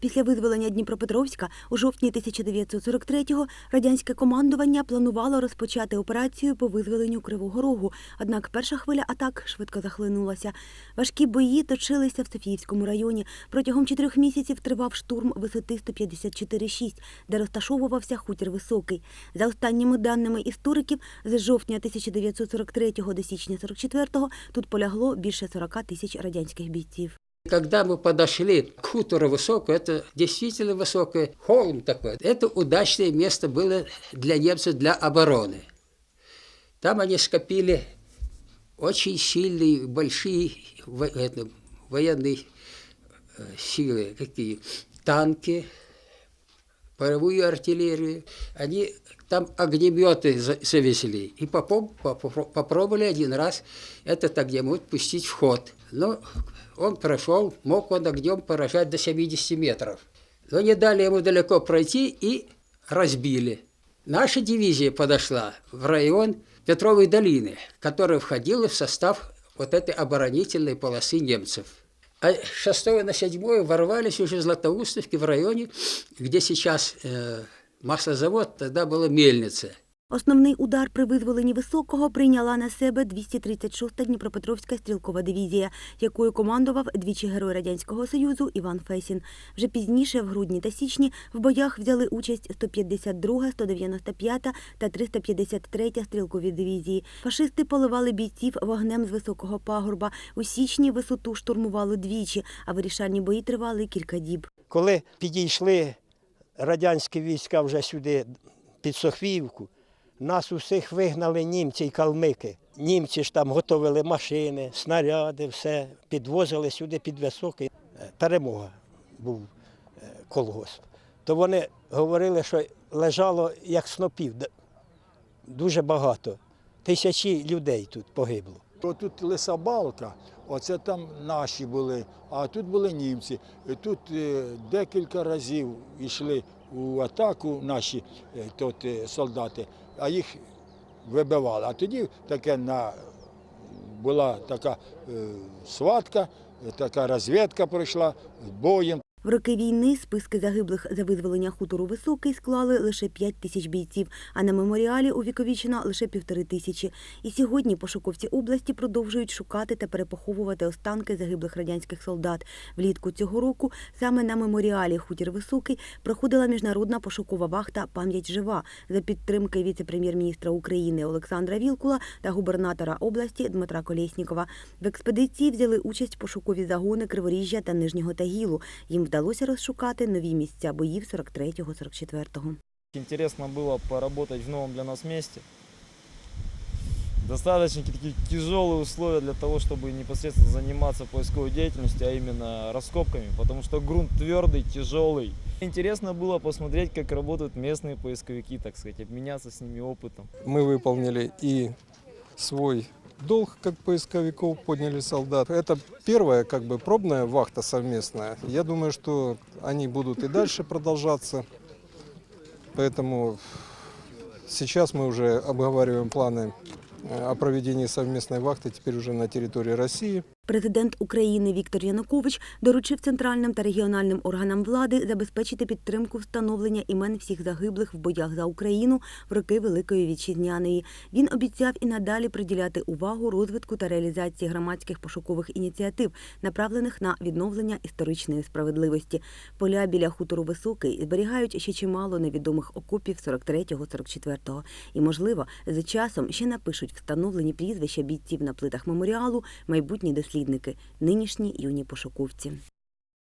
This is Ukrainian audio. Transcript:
Після визволення Дніпропетровська у жовтні 1943-го радянське командування планувало розпочати операцію по визволенню Кривого Рогу. Однак перша хвиля атак швидко захлинулася. Важкі бої точилися в Софіївському районі. Протягом чотирьох місяців тривав штурм висоти 154,6, де розташовувався хутір Високий. За останніми даними істориків, з жовтня 1943 до січня 44-го тут полягло більше 40 тисяч радянських бійців. Когда мы подошли к хутору Высокую, это действительно высокий холм такой, это удачное место было для немцев для обороны. Там они скопили очень сильные, большие во- это, военные э, силы, какие танки, паровую артиллерию. Они там огнеметы за- завезли. И попом- попро- попробовали один раз этот огнемет пустить в ход. Но он прошел, мог он огнем поражать до 70 метров. Но не дали ему далеко пройти и разбили. Наша дивизия подошла в район Петровой долины, которая входила в состав вот этой оборонительной полосы немцев. А 6 на 7 ворвались уже Златоустовки в районе, где сейчас э, маслозавод, тогда была мельница. Основний удар при визволенні Високого прийняла на себе 236-та Дніпропетровська стрілкова дивізія, якою командував двічі герой Радянського Союзу Іван Фесін. Вже пізніше, в грудні та січні, в боях взяли участь 152, 195 та 353 стрілкові дивізії. Фашисти поливали бійців вогнем з високого пагорба. У січні висоту штурмували двічі, а вирішальні бої тривали кілька діб. Коли підійшли радянські війська вже сюди під Софіївку, нас усіх вигнали німці й калмики. Німці ж там готовили машини, снаряди, все, підвозили сюди під високий. Е, Перемога був е, колгосп. То вони говорили, що лежало як снопів, дуже багато. Тисячі людей тут погибло. Тут лиса балка, оце там наші були, а тут були німці. Тут е, декілька разів йшли у атаку наші тут, солдати, а їх вибивали. А тоді таке на, була така е, сватка, така розвідка пройшла боєм. В роки війни списки загиблих за визволення хутору Високий склали лише 5 тисяч бійців, а на меморіалі увіковічено лише півтори тисячі. І сьогодні пошуковці області продовжують шукати та перепоховувати останки загиблих радянських солдат. Влітку цього року саме на меморіалі Хутір Високий проходила міжнародна пошукова вахта Пам'ять жива за підтримки віце-прем'єр-міністра України Олександра Вілкула та губернатора області Дмитра Колєснікова. В експедиції взяли участь пошукові загони Криворіжжя та Нижнього Тагілу. Їм вдалося розшукати нові місця боїв 43-44. Интересно было поработать в новом для нас месте. Достаточно такие тяжелые условия для того, чтобы непосредственно заниматься поисковой деятельностью, а именно раскопками, потому что грунт твердый, тяжелый. Интересно было посмотреть, как работают местные поисковики, так сказать, обменяться с ними опытом. Мы выполнили и свой долг как поисковиков, подняли солдат. Это первая как бы пробная вахта совместная. Я думаю, что они будут и дальше продолжаться. Поэтому сейчас мы уже обговариваем планы э, о проведении совместной вахты теперь уже на территории России. Президент України Віктор Янукович доручив центральним та регіональним органам влади забезпечити підтримку встановлення імен всіх загиблих в боях за Україну в роки Великої Вітчизняної. Він обіцяв і надалі приділяти увагу розвитку та реалізації громадських пошукових ініціатив, направлених на відновлення історичної справедливості. Поля біля хутору Високий зберігають ще чимало невідомих окопів 43-44. І, можливо, з часом ще напишуть встановлені прізвища бійців на плитах меморіалу майбутні дослідники, нинішні юні пошуковці.